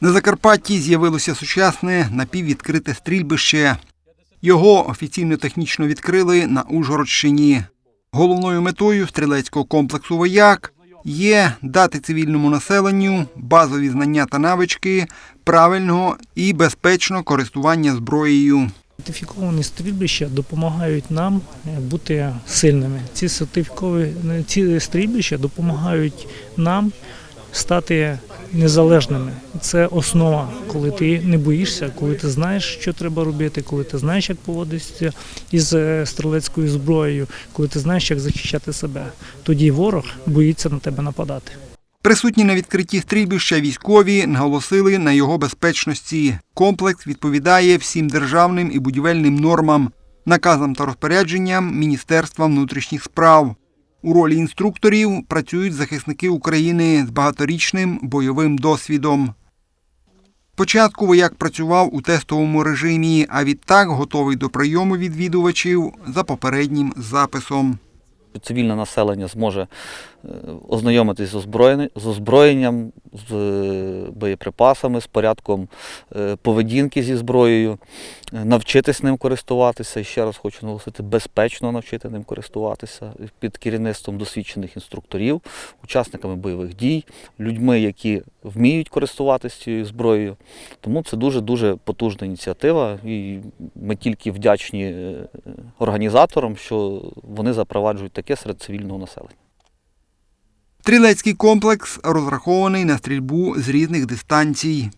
На Закарпатті з'явилося сучасне напіввідкрите стрільбище. Його офіційно технічно відкрили на Ужгородщині. Головною метою стрілецького комплексу «Вояк» є дати цивільному населенню базові знання та навички правильного і безпечного користування зброєю. Сертифіковані стрільбища допомагають нам е, бути сильними. Ці сертифіковані ці стрільбища допомагають нам стати незалежними. Це основа, коли ти не боїшся, коли ти знаєш, що треба робити, коли ти знаєш, як поводитися із е, стрілецькою зброєю, коли ти знаєш, як захищати себе. Тоді ворог боїться на тебе нападати. Присутні на відкритті стрільбища військові наголосили на його безпечності. Комплекс відповідає всім державним і будівельним нормам, наказам та розпорядженням Міністерства внутрішніх справ. У ролі інструкторів працюють захисники України з багаторічним бойовим досвідом. Спочатку вояк працював у тестовому режимі, а відтак готовий до прийому відвідувачів за попереднім записом. Цивільне населення зможе е, ознайомитись з озброєнням, з е, боєприпасами, з порядком е, поведінки зі зброєю, навчитись ним користуватися. І ще раз хочу наголосити, безпечно навчити ним користуватися під керівництвом досвідчених інструкторів, учасниками бойових дій, людьми, які вміють користуватися цією зброєю. Тому це дуже-дуже потужна ініціатива, і ми тільки вдячні організаторам, що вони запроваджують таке серед цивільного населення. Стрілецький комплекс розрахований на стрільбу з різних дистанцій.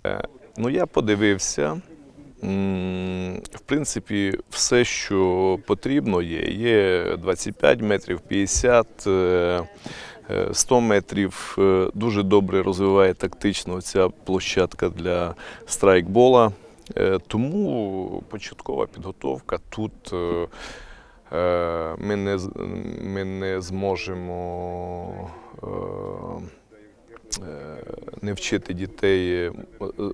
Ну, я подивився. В принципі, все, що потрібно, є. Є 25 метрів, 50, е, е, 100 метрів. Е, Дуже добре розвиває тактично ця площадка для страйкбола. Е, Тому початкова підготовка тут е, е, ми не, ми не зможемо. не вчити дітей.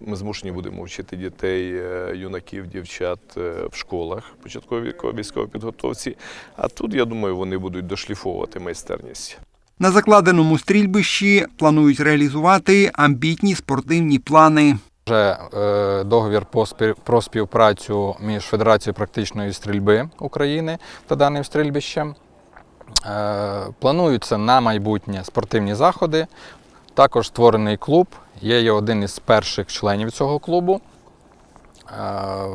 Ми змушені будемо вчити дітей, юнаків, дівчат в школах початковій військовій підготовці. А тут, я думаю, вони будуть дошліфовувати майстерність. На закладеному стрільбищі планують реалізувати амбітні спортивні плани. Вже е, договір про співпрацю між Федерацією практичної стрільби України та даним стрільбищем. Е, плануються на майбутнє спортивні заходи. Також створений клуб. Є я один із перших членів цього клубу. Е,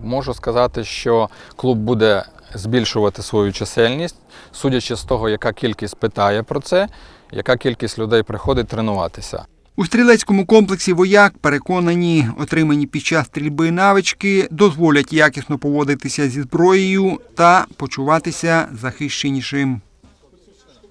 можу сказати, що клуб буде збільшувати свою чисельність, судячи з того, яка кількість питає про це, яка кількість людей приходить тренуватися. У стрілецькому комплексі вояк переконані, отримані під час стрільби навички дозволять якісно поводитися зі зброєю та почуватися захищенішим.